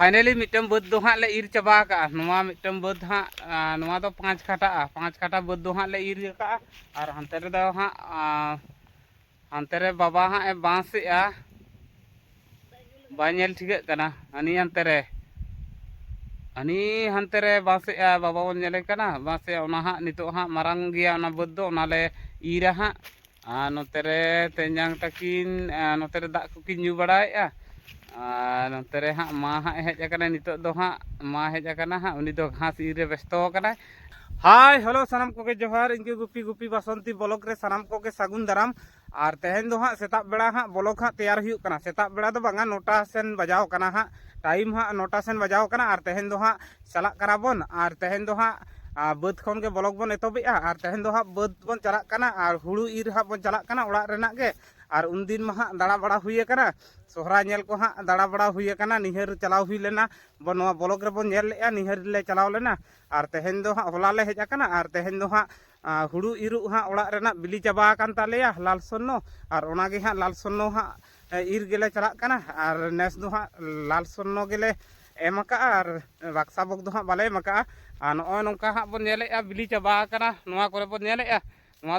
Finally मिट्टन बद दो हाँ इर चाबा का मिट्टन बद हाँ तो पाँच खाटा पाँच खाटा बद दो हाँ इर और हाते हाँ हाते बाबा हाँ ए बाँस ठीक करना हनी हंते रे हनी हंते रे बाबा बन जले करना हाँ नित हाँ मरंग गया बद दो इर हाँ नोते रे तक तकिन नोते रे दाक कुकिन बड़ा या ᱟᱨ ᱱᱚᱛᱮ ᱨᱮ ᱦᱟᱸᱜ ᱢᱟ ᱦᱟᱸᱜ ᱦᱮᱡ ᱟᱠᱟᱱᱟ ᱱᱤᱛᱚᱜ ᱫᱚ ᱦᱟᱸᱜ ᱢᱟ ᱦᱮᱡ ᱟᱠᱟᱱᱟ ᱦᱟᱸᱜ ᱩᱱᱤ ᱫᱚ ᱜᱷᱟᱥ ᱤᱨ ᱨᱮ ᱵᱮᱥᱛᱚ ᱟᱠᱟᱱᱟᱭ हाय हेलो सानाम कोगे जोहार इनके गुपी गुपी बसंती ब्लॉक रे सानाम कोगे सागुन दाराम और तेहन दो हाँ सेताब बेड़ा हाँ ब्लॉक हाँ तैयार हुई कना सेताब बेड़ा दो बांगा नोटा सेन बजाव कना हाँ टाइम हाँ नोटा सेन बजाव कना और तेहन दो हाँ चला कना बन और तेहन दो हाँ आ, बद खन के ब्लॉक बन एतोबेआ और तेहन दो हाँ बद बन चला कना और हुड़ू इर हाँ बन चला कना ओड़ा रेना और उन दिन में हाँ दाड़ा बड़ा हुई कना सोहरा नेल को हाँ दाड़ा बड़ा हुई कना निहर चलाव हुई लेना, बन नवा ब्लॉक रे बन नेल लेआ निहर चलाव लेना और तेहन दो हाँ होला हेज आकना और तेहन दो हाँ हुड़ू इरुग हाँ ओड़ा रेना बिली चाबा आकान तालेया लाल सन्नो और ओनागे हाँ लाल सन्नो हाँ इर गेले चला कना और नेस दो हाँ लाल सन्नो गेले एम और बाक्सा बग दो हाँ बाले एम नॉय नौका हाँ बिली चाबा आकाना नोआ करे बन नेलेआ नोआ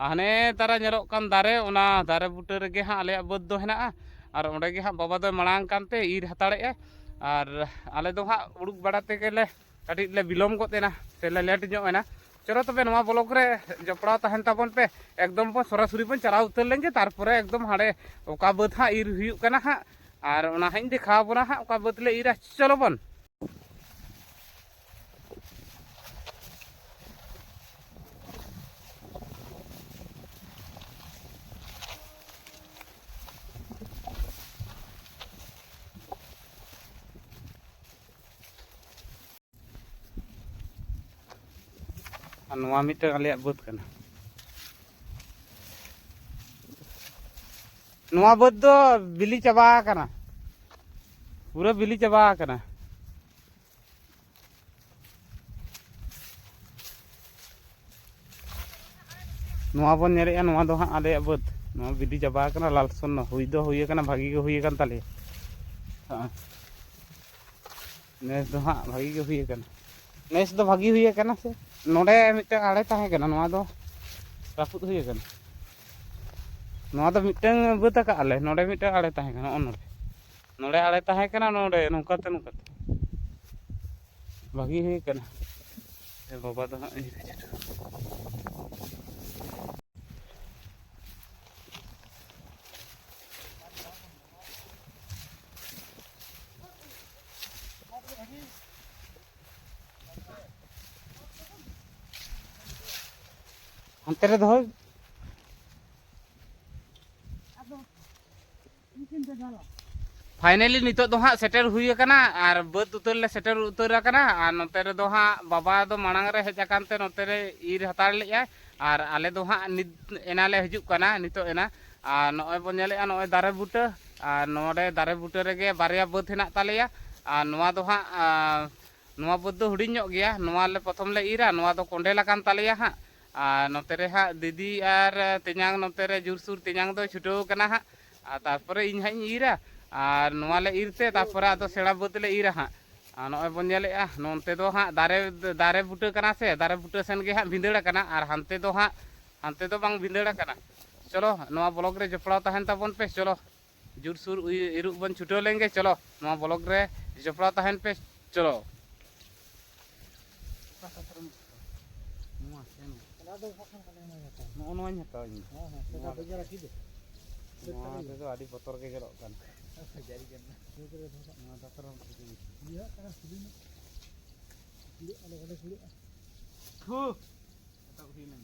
हने तारा नरकान दारे दारे बूटे रे हाँ अलग बद और अंक हाँ बाबा दो मांगे इर हतारे और अल तो हाँ उड़ूक बड़ाते से लेट जोना चलो तब ब्लॉक रे जपड़ाव तबन पे एकदम बो सरासरी बन चला उतर लेंगे तपर एकदम हाँ बद हाँ इर हाँ और हाँ देखा बोना हाँ बदले इरा चलो बन ᱟᱨ ᱱᱚᱣᱟ ᱢᱤᱫᱴᱟᱝ ᱟᱞᱮᱭᱟᱜ ᱵᱟᱹᱫᱽ ᱠᱟᱱᱟ ᱱᱚᱣᱟ ᱵᱟᱹᱫᱽ ᱫᱚ ᱵᱤᱞᱤ ᱪᱟᱵᱟ ᱟᱠᱟᱱᱟ ᱯᱩᱨᱟᱹ ᱵᱤᱞᱤ ᱪᱟᱵᱟ ᱟᱠᱟᱱᱟ ᱱᱚᱣᱟ ᱵᱚᱱ ᱧᱮᱞᱮᱜᱼᱟ ᱱᱚᱣᱟ ᱫᱚ ᱦᱟᱸᱜ ᱟᱞᱮᱭᱟᱜ ᱵᱟᱹᱫᱽ ᱱᱚᱣᱟ ᱵᱤᱞᱤ ᱪᱟᱵᱟ ᱟᱠᱟᱱᱟ ᱞᱟᱞ ᱥᱚᱨᱱᱚ ᱦᱩᱭ ᱫᱚ ᱦᱩᱭ ᱟᱠᱟᱱᱟ ᱵᱷᱟᱜᱤ ᱜᱮ ᱦᱩᱭ ᱟᱠᱟᱱ ᱛᱟᱞᱮᱭᱟ ᱦᱮᱸ ᱱᱮᱥ ᱫᱚ ᱦᱟᱸᱜ ᱵᱷᱟᱜᱤ ᱜᱮ ᱦᱩᱭ ᱟᱠᱟᱱᱟ ᱱᱮᱥ ᱫᱚ ᱵᱷᱟᱜᱤ ᱦᱩᱭ ᱟᱠᱟᱱᱟ ᱥᱮ ᱱᱚᱰᱮ ᱢᱤᱫᱴᱟᱝ ᱟᱲᱮ ᱛᱟᱦᱮᱸ ᱠᱟᱱᱟ ᱱᱚᱣᱟ ᱫᱚ ᱨᱟᱹᱯᱩᱫ ᱦᱩᱭ ᱟᱠᱟᱱᱟ ᱱᱚᱣᱟ ᱫᱚ ᱢᱤᱫᱴᱟᱝ ᱵᱟᱹᱫᱽ ᱟᱠᱟᱫ ᱞᱮ ᱱᱚᱰᱮ ᱢᱤᱫᱴᱟᱝ ᱟᱲᱮ ᱛᱟᱦᱮᱸ ᱠᱟᱱᱟ ᱱᱚᱜᱼᱚ ᱱᱚᱰᱮ ᱱᱚᱰᱮ ᱟᱲᱮ ᱛᱟᱦᱮᱸ ᱠᱟᱱᱟ ᱱᱚᱰᱮ ᱱᱚᱝᱠᱟᱛᱮ ᱱᱚᱝᱠᱟᱛᱮ ᱵᱷᱟᱜᱤ ᱦᱩᱭ ᱟᱠᱟᱱᱟ ᱮ ᱵᱟᱵᱟ ᱫᱚ ᱦᱟᱸᱜ এটা ধর। ফাইনালি নিতো দো হাঁ সেটের হুই আকানা আর বাদ উতর লে সেটের উতর আকানা আর নতে রে দো হাঁ বাবা দো মানাং রে হেজ আকান তে নতে রে ইর হাতার লেয়া, আর আলে দো হাঁ নিত এনা লে হিজুক কানা নিতো এনা। আর নয় বন নেলেয়া নয় দারে বুটা, আর নোডে দারে বুটা রেগে বারিয়া বাদ হেনা তালেয়া আর নোয়া দো হাঁ নোয়া বাদ দো হুড়ি ᱧᱚᱜ ᱜᱮᱭᱟ ᱱᱚᱣᱟ ᱞᱮ ᱯᱨᱚᱛᱷᱚᱢ ᱞᱮ ᱤᱨᱟ ᱱᱚᱣᱟ ᱫᱚ ᱠᱚᱸᱰᱮᱞ ᱟᱠᱟᱱ ᱛᱟᱞᱮᱭᱟ ᱦᱟᱸᱜ ᱟᱨ ᱱᱚᱛᱮ ᱨᱮ ᱦᱟᱸᱜ ᱫᱤᱫᱤ ᱟᱨ ᱛᱮᱧᱟᱝ ᱱᱚᱛᱮ ᱨᱮ ᱡᱩᱨᱥᱩᱨ ᱛᱮᱧᱟᱝ ᱫᱚ ᱪᱷᱩᱴᱟᱹᱣ ᱠᱟᱱᱟ ᱦᱟᱸᱜ ᱟᱨ ᱛᱟᱨᱯᱚᱨᱮ ᱤᱧ ᱦᱟᱸᱜ ᱤᱧ ᱤᱨᱟ ᱟᱨ ᱱᱚᱣᱟ ᱞᱮ ᱤᱨ ᱛᱮ ᱛᱟᱨᱯᱚᱨᱮ ᱟᱫᱚ ᱥᱮᱬᱟ ᱵᱟᱹᱫᱽ ᱞᱮ ᱤᱨᱟ ᱦᱟᱸᱜ ᱟᱨ ᱱᱚᱜᱼᱚᱭ ᱵᱚᱱ ᱧᱮᱞᱮᱜᱼᱟ ᱱᱚᱱᱛᱮ ᱫᱚ ᱦᱟᱸᱜ ᱫᱟᱨᱮ ᱫᱟᱨᱮ ᱵᱩᱴᱟᱹ ᱠᱟᱱᱟ ᱥᱮ ᱫᱟᱨᱮ ᱵᱩᱴᱟᱹ ᱥᱮᱱ ᱜᱮ ᱦᱟᱸᱜ ᱵᱷᱤᱸᱫᱟᱹᱲ ᱟᱠᱟᱱᱟ ᱟᱨ ᱦᱟᱱᱛᱮ ᱫᱚ ᱦᱟᱸᱜ ᱦᱟᱱᱛᱮ ᱫᱚ ᱵᱟᱝ ᱵᱷᱤᱸᱫᱟᱹᱲ ᱟᱠᱟᱱᱟ ᱪᱚᱞᱚ ᱱᱚᱣᱟ ᱵᱞᱚᱜᱽ ᱨᱮ ᱡᱚᱯᱲᱟᱣ ᱛᱟᱦᱮᱱ ᱛᱟᱵᱚᱱ ᱯᱮ ᱪᱚᱞᱚ ᱡᱩᱨᱥᱩᱨ ᱤᱨᱩᱜ ᱵᱚᱱ ᱪᱷᱩᱴᱟᱹᱣ ᱞᱮᱱᱜᱮ ᱪᱚᱞᱚ ᱱᱚᱣᱟ ᱵᱞᱚᱜᱽ ᱨᱮ ᱡᱚᱯᱲᱟᱣ ᱛᱟᱦᱮᱱ ᱯᱮ ᱪᱚᱞᱚ ᱱᱚᱜᱼᱚ ᱱᱚᱣᱟᱧ ᱦᱟᱛᱟᱣ ᱤᱧ ᱱᱚᱣᱟ ᱛᱮᱫᱚ ᱟᱹᱰᱤ ᱵᱚᱛᱚᱨ ᱜᱮ ᱧᱮᱞᱚᱜ ᱠᱟᱱᱟ ᱱᱚᱣᱟ ᱫᱟᱛᱨᱚᱢ ᱛᱮᱜᱮ ᱦᱩ ᱦᱟᱛᱟᱣ ᱦᱩᱭ ᱞᱮᱱ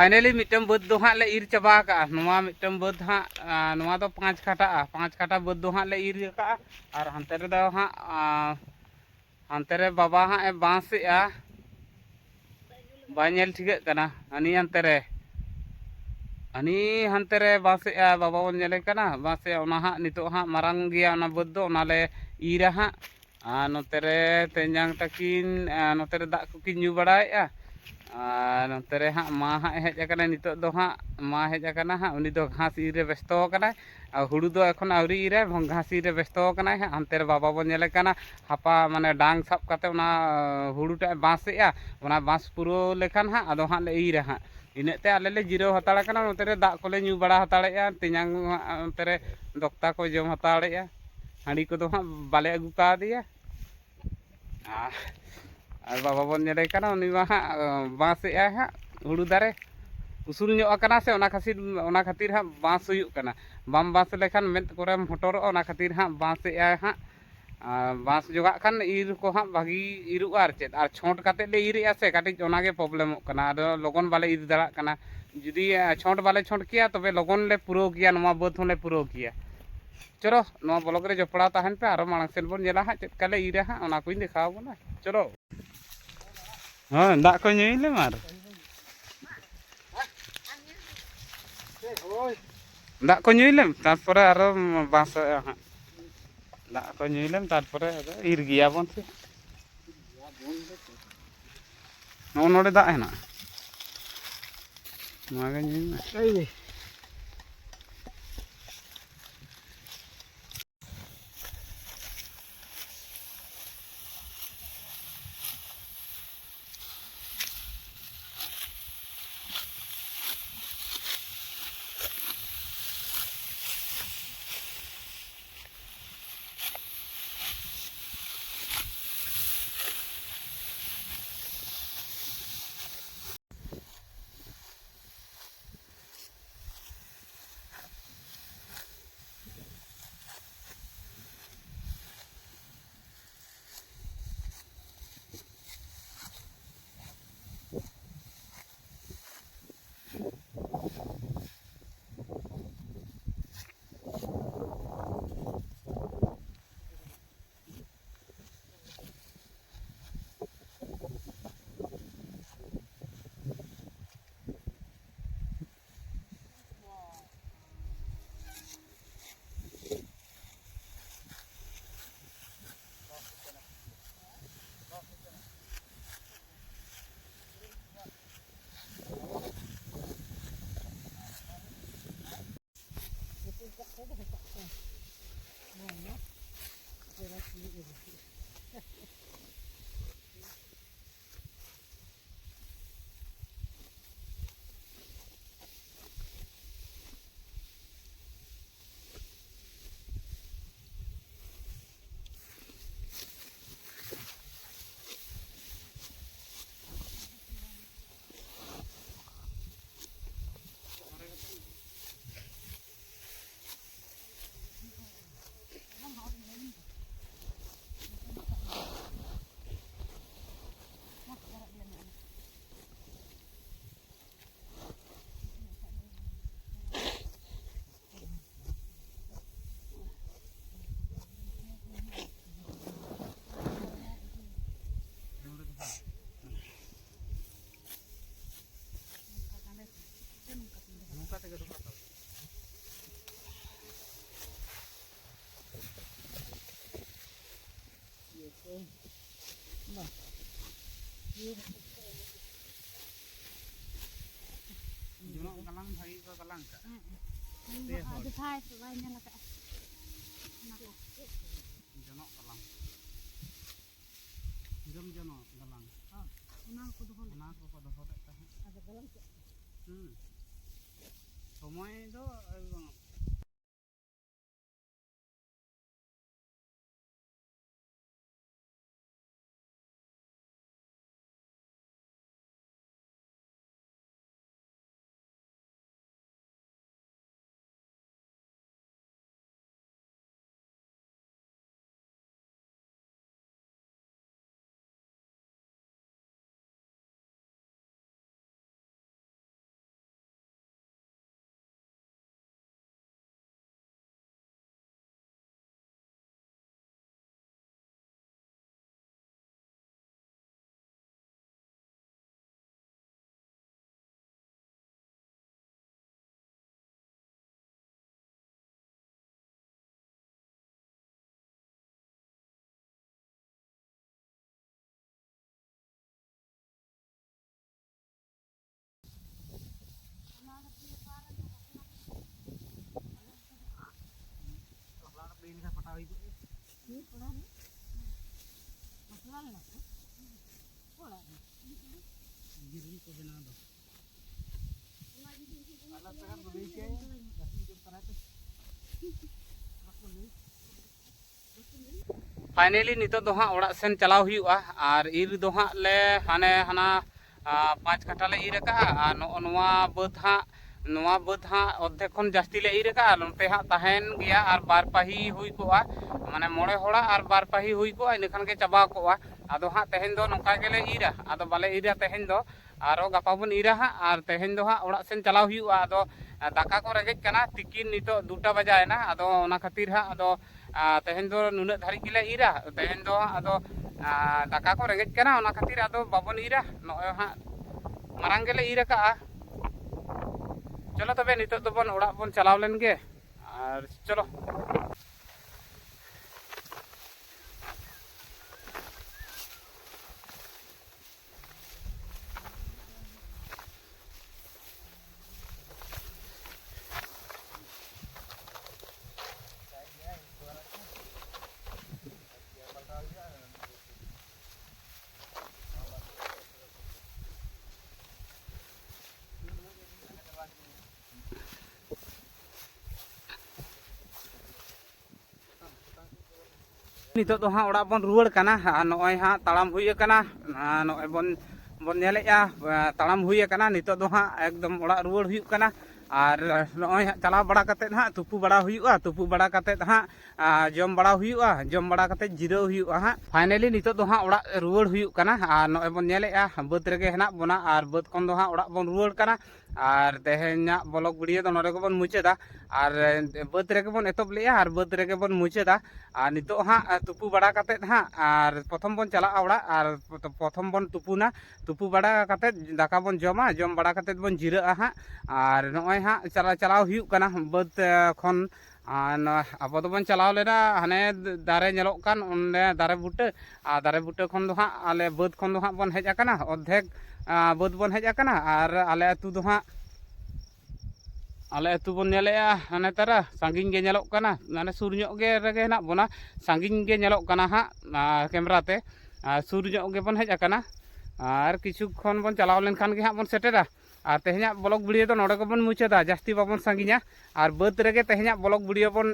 finally मिट्टन बद दो हाँ इर चाबाक मिट्टन बद हाँ तो पाँच खाटा पाँच खाटा बद दो हाँ इर और हाते हाँ हाते बाबा हाँ बास बाँस ठीक करना हनी हंते रे हनी हंते रे बाबा बन जले करना बाँस हाँ नितो हाँ मरंग गया बद दो इर हाँ आ नोते रे तेंजांग तकिन नोते रे दाक बड़ा है ᱟᱨ ᱱᱚᱛᱮ ᱨᱮ ᱦᱟᱸᱜ ᱢᱟ ᱦᱟᱸᱜ ᱦᱮᱡ ᱟᱠᱟᱱᱟᱭ ᱱᱤᱛᱚᱜ ᱫᱚ ᱦᱟᱸᱜ ᱢᱟ ᱦᱮᱡ ᱟᱠᱟᱱᱟ ᱦᱟᱸᱜ ᱩᱱᱤ ᱫᱚ ᱜᱷᱟᱥ ᱤᱨ ᱨᱮ ᱵᱮᱥᱛᱚ ᱟᱠᱟᱱᱟᱭ ᱟᱨ ᱦᱩᱲᱩ ᱫᱚ ᱮᱠᱷᱚᱱ ᱟᱹᱣᱨᱤ ᱤᱨᱟᱭ ᱜᱷᱟᱥ ᱤᱨ ᱨᱮ ᱵᱮᱥᱛᱚ ᱟᱠᱟᱱᱟᱭ ᱦᱟᱸᱜ ᱦᱟᱱᱛᱮ ᱨᱮ ᱵᱟᱵᱟ ᱵᱚᱱ ᱧᱮᱞᱮ ᱠᱟᱱᱟ ᱦᱟᱯᱟ ᱢᱟᱱᱮ ᱰᱟᱝ ᱥᱟᱵ ᱠᱟᱛᱮ ᱚᱱᱟ ᱦᱩᱲᱩ ᱴᱟᱜ ᱵᱟᱸᱥᱮᱜᱼᱟ ᱚᱱᱟ ᱵᱟᱸᱥ ᱯᱩᱨᱟᱹᱣ ᱞᱮᱠᱷᱟᱱ ᱦᱟᱸᱜ ᱟᱫᱚ ᱦᱟᱸᱜ ᱞᱮ ᱤᱨᱟ ᱦᱟᱸᱜ ᱤᱱᱟᱹᱜ ᱛᱮ ᱟᱞᱮ ᱞᱮ ᱡᱤᱨᱟᱹᱣ ᱦᱟᱛᱟᱲ ᱟᱠᱟᱱᱟ ᱱᱚᱛᱮ ᱨᱮ ᱫᱟᱜ ᱠᱚᱞᱮ ᱧᱩ ᱵᱟᱲᱟ ᱦᱟᱛᱟᱲᱮᱜᱼᱟ ᱛᱮᱧᱟᱝ ᱦᱟᱸᱜ ᱚᱱᱛᱮ ᱨᱮ ᱫᱚᱠᱛᱟ ᱠᱚ ᱡᱚᱢ ᱦᱟᱛᱟᱲᱮᱜᱼᱟ ᱦᱟᱺᱰᱤ ᱠᱚᱫᱚ ᱦᱟᱸᱜ ᱵᱟᱞᱮ ᱟᱹᱜᱩ ᱠᱟᱣᱫᱮᱭᱟ ᱟᱨ ᱟᱨ ᱵᱟᱵᱟ ᱵᱚᱱ ᱧᱮᱞᱮ ᱠᱟᱱᱟ ᱩᱱᱤ ᱢᱟ ᱦᱟᱸᱜ ᱵᱟᱸᱥᱮᱜᱼᱟᱭ ᱦᱟᱸᱜ ᱦᱩᱲᱩ ᱫᱟᱨᱮ ᱩᱥᱩᱞ ᱧᱚᱜ ᱟᱠᱟᱱᱟ ᱥᱮ ᱚᱱᱟ ᱠᱷᱟᱹᱛᱤᱨ ᱚᱱᱟ ᱠᱷᱟᱹᱛᱤᱨ ᱦᱟᱸᱜ ᱵᱟᱸᱥ ᱦᱩᱭᱩᱜ ᱠᱟᱱᱟ ᱵᱟᱢ ᱵᱟᱸᱥ ᱞᱮᱠᱷᱟᱱ ᱢᱮᱫ ᱠᱚᱨᱮᱢ ᱦᱚᱴᱚᱨᱚᱜᱼᱟ ᱚᱱᱟ ᱠᱷᱟᱹᱛᱤᱨ ᱦᱟᱸᱜ ᱵᱟᱸᱥᱮᱜᱼᱟᱭ ᱦᱟᱸᱜ ᱟᱨ ᱵᱟᱸᱥ ᱡᱚᱜᱟᱜ ᱠᱷᱟᱱ ᱤᱨ ᱠᱚ ᱦᱟᱸᱜ ᱵᱷᱟᱹᱜᱤ ᱤᱨᱚᱜᱼᱟ ᱟᱨ ᱪᱮᱫ ᱟᱨ ᱪᱷᱚᱸᱴ ᱠᱟᱛᱮᱫ ᱞᱮ ᱤᱨᱮᱜᱼᱟ ᱥᱮ ᱠᱟᱹᱴᱤᱡ ᱚᱱᱟᱜᱮ ᱯᱨᱚᱵᱞᱮᱢᱚᱜ ᱠᱟᱱᱟ ᱟᱫᱚ ᱞᱚᱜᱚᱱ ᱵᱟᱞᱮ ᱤᱨ ᱫᱟᱲᱮᱭᱟᱜ ᱠᱟᱱᱟ ᱡᱩᱫᱤ ᱪᱷᱚᱸᱴ ᱵᱟᱞᱮ ᱪᱷᱚᱸᱴ ᱠᱮᱭᱟ ᱛᱚᱵᱮ ᱞᱚᱜᱚᱱ ᱞᱮ ᱯᱩᱨᱟᱹᱣ ᱠᱮᱭᱟ ᱱᱚᱣᱟ ᱵᱟᱹᱫᱽ ᱦᱚᱸᱞᱮ ᱯᱩᱨᱟᱹᱣ ᱠᱮᱭᱟ ᱪᱚᱞᱚ ᱱᱚᱣᱟ ᱵᱞᱚᱜ ᱨᱮ ᱡᱚᱯᱲᱟᱣ ᱛᱟᱦᱮᱱ ᱯᱮ ᱟᱨᱚ ᱢᱟᱲᱟᱝ ᱥᱮᱱ ᱵᱚᱱ ᱧᱮᱞᱟ ᱦᱟᱸᱜ ᱪᱮᱫ ᱞᱮᱠᱟ ᱞᱮ ᱤᱨᱟ ᱦᱟᱸᱜ ᱚᱱᱟ ᱠᱚᱧ ᱫᱮᱠᱷᱟᱣ ᱵᱚᱱᱟ ᱪᱚᱞᱚ ᱦᱮᱸ ᱫᱟᱜ ᱠᱚ ᱧᱩᱭ ᱞᱮᱢ ᱟᱨ ᱦᱳᱭ ᱫᱟᱜ ᱠᱚ ᱧᱩᱭ ᱞᱮᱢ ᱛᱟᱨᱯᱚᱨᱮ ᱟᱨᱚ ᱵᱟᱸᱥ ᱦᱟᱸᱜ ᱫᱟᱜ ᱠᱚ ᱧᱩᱭ ᱞᱮᱢ ᱛᱟᱨᱯᱚᱨᱮ ᱟᱫᱚ ᱤᱨ ᱜᱮᱭᱟᱵᱚᱱ ᱥᱮ ᱱᱚᱜᱼᱚ ᱱᱚᱰᱮ ᱫᱟᱜ ᱦᱮᱱᱟᱜᱼᱟ ᱱᱚᱣᱟ ᱜᱮ ᱧᱩᱭ ᱢᱮ Hold on. Ada thai lainnya nak. Nak. Jangan kalang. Jom jangan kalang. Ah, nak aku dah. Nak aku dah. Ada kalang. Hmm. সময় তো এবং फाइनली नित तो हाँ सेन चलाव और इर दो हाँ ले हाने हाना पाँच काटा ले इर नो बद हाँ। नोआ बद हाँ खन जास्ती ले का नोते हाँ गया बार पाही हुई कोआ माने मोड़े होड़ा और बार पाही हुई कोआ इनखान के चाबा कोआ आदो हाँ तेहन नौका गेले ईरा आदो बाले ईरा तेहन गापा बन ईरा हाँ तेहन हाँ सेन हुआ आदो दाका को कना तिकिन नितो दुटा बजायना आदो ओना खातिर हाँ आ, तेहन नुना धारी गिले ईरा तेहन दो आदो आ, दाका को ओना खातिर आदो बाबन ईरा नॉय हाँ मारांग चलो तबे नित दो बन ओड़ा बन चलाव लेन गे और चलो नितो दो हाँ ओड़ा बन रुआड़ कना आ, नॉय हाँ ताड़ाम हुई कना नॉय बन बन कना हाँ एकदम ओड़ा कना और चलाव बड़ा हाँ तुपु बड़ा हुआ तुपु बड़ा हाँ जम बड़ा जम बड़ा हुआ हाँ फाइनली नितो दो हाँ ओड़ा कना नॉय बन बाद रेगे बना और बाद दो हाँ ओड़ा बन कना আর তেহেᱧᱟᱜ ব্লগ ভিডিও ᱫᱚ ᱱᱚᱰᱮ ᱜᱮᱵᱚᱱ ᱢᱩᱪᱟᱹᱫᱟ ᱟᱨ ᱵᱟᱹᱫᱽ ᱨᱮᱜᱮ ᱵᱚᱱ ᱮᱛᱚᱵ ᱞᱮᱜᱼᱟ ᱟᱨ ᱵᱟᱹᱫᱽ ᱨᱮᱜᱮ ᱵᱚᱱ ᱢᱩᱪᱟᱹᱫᱟ ᱟᱨ ᱱᱤᱛᱚᱜ ᱦᱟᱸᱜ ᱛᱩᱯᱩ ᱵᱟᱲᱟ ᱠᱟᱛᱮᱫ ᱦᱟᱸᱜ ᱟᱨ ᱯᱨᱚᱛᱷᱚᱢ ᱵᱚᱱ ᱪᱟᱞᱟᱜᱼᱟ ᱚᱲᱟᱜ ᱟᱨ ᱯᱨᱚᱛᱷᱚᱢ ᱵᱚᱱ ᱛᱩᱯᱩᱱᱟ ᱛᱩᱯᱩ ᱵᱟᱲᱟ ᱠᱟᱛᱮᱫ ᱫᱟᱠᱟ ᱵᱚᱱ ᱡᱚᱢᱟ ᱡᱚᱢ ᱵᱟᱲᱟ ᱠᱟᱛᱮᱫ ᱵᱚᱱ ᱡᱤᱨᱟᱹᱜᱼᱟ ᱦᱟᱸᱜ ᱟᱨ ᱱᱚᱜᱼᱚᱭ ᱦᱟᱸᱜ ᱪᱟᱞᱟᱣ ᱪᱟᱞᱟᱣ ᱦᱩᱭᱩᱜ ᱠᱟᱱᱟ ᱵᱟᱹᱫᱽ ᱠᱷᱚᱱ ᱟᱵᱚ ᱫᱚᱵᱚᱱ ᱪᱟᱞᱟᱣ ᱞᱮᱱᱟ ᱦᱟᱱᱮ ᱫᱟᱨᱮ ᱧᱮᱞᱚᱜ ᱠᱟᱱ ᱚᱸᱰᱮ ᱫᱟᱨᱮ ᱵᱩᱴᱟᱹ ᱟᱨ ᱫᱟᱨᱮ ᱵᱩᱴᱟᱹ ᱠᱷᱚᱱ ᱫᱚ ᱦᱟᱸᱜ ᱟᱞᱮ ᱵᱟᱹᱫᱽ ᱠᱷᱚᱱ ᱫᱚ ᱦᱟᱸᱜ ᱵᱚᱱ ᱦᱮᱡ ᱟᱠᱟᱱᱟ ᱚᱨᱫᱷᱮᱠ ᱵᱟᱹᱫᱽ ᱵᱚᱱ ᱦᱮᱡ ᱟᱠᱟᱱᱟ ᱟᱨ ᱟᱞᱮ ᱟᱹᱛᱩ ᱫᱚ ᱦᱟᱸᱜ ᱟᱞᱮ ᱟᱹᱛᱩ ᱵᱚᱱ ᱧᱮᱞᱮᱜᱼᱟ ᱦᱟᱱᱮ ᱛᱟᱨᱟ ᱥᱟᱺᱜᱤᱧ ᱜᱮ ᱧᱮᱞᱚᱜ ᱠᱟᱱᱟ ᱢᱟᱱᱮ ᱥᱩᱨ ᱧᱚᱜ ᱜᱮ ᱨᱮᱜᱮ ᱦᱮᱱᱟᱜ ᱵᱚᱱᱟ ᱥᱟᱺᱜᱤᱧ ᱜᱮ ᱧᱮᱞᱚᱜ ᱠᱟᱱᱟ ᱦᱟᱸᱜ ᱠᱮᱢᱮᱨᱟ ᱛᱮ ᱟᱨ ᱥᱩᱨ ᱧᱚᱜ ᱜᱮᱵᱚᱱ ᱦᱮᱡ ᱟᱠᱟᱱᱟ ᱟᱨ ᱠᱤᱪᱷᱩ ᱠᱷᱚᱱ ᱵᱚᱱ ᱪᱟᱞᱟᱣ ᱞᱮᱱᱠᱷᱟᱱ ᱜᱮ ᱦᱟᱸᱜ ᱵᱚᱱ ᱥᱮᱴᱮᱨᱟ और तेहना ब्लॉग वीडियो तो नोडे बन मुचादा जास्ती बाबन सांगिना और बाद रेगे तेहना ब्लॉग वीडियो बन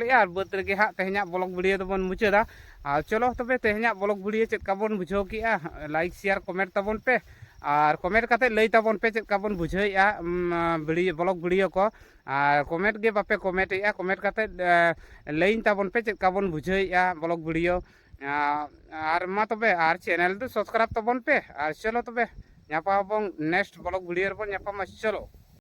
लिया और बाद रेगे हाँ तेहना ब्लॉग वीडियो तो बन मुचादा और चलो तबे तेहना ब्लॉग वीडियो चेका बन बुझाव किया लाइक शेयर कमेंट तबन पे और कमेंट काते लई तबन पे चेका बन वीडियो ब्लॉग वीडियो को कमेंट गे बापे कमेंट कमेंट काते लईन तबन पे चेका बन बुझाइया ब्लॉग मा तबे चैनल तो सब्सक्राइब तबन पे चलो तबे ഞപ്പം നെക്സ്റ്റ് ബ്ലോഗ് വീഡിയോയിൽ ഞപ്പം ചലോ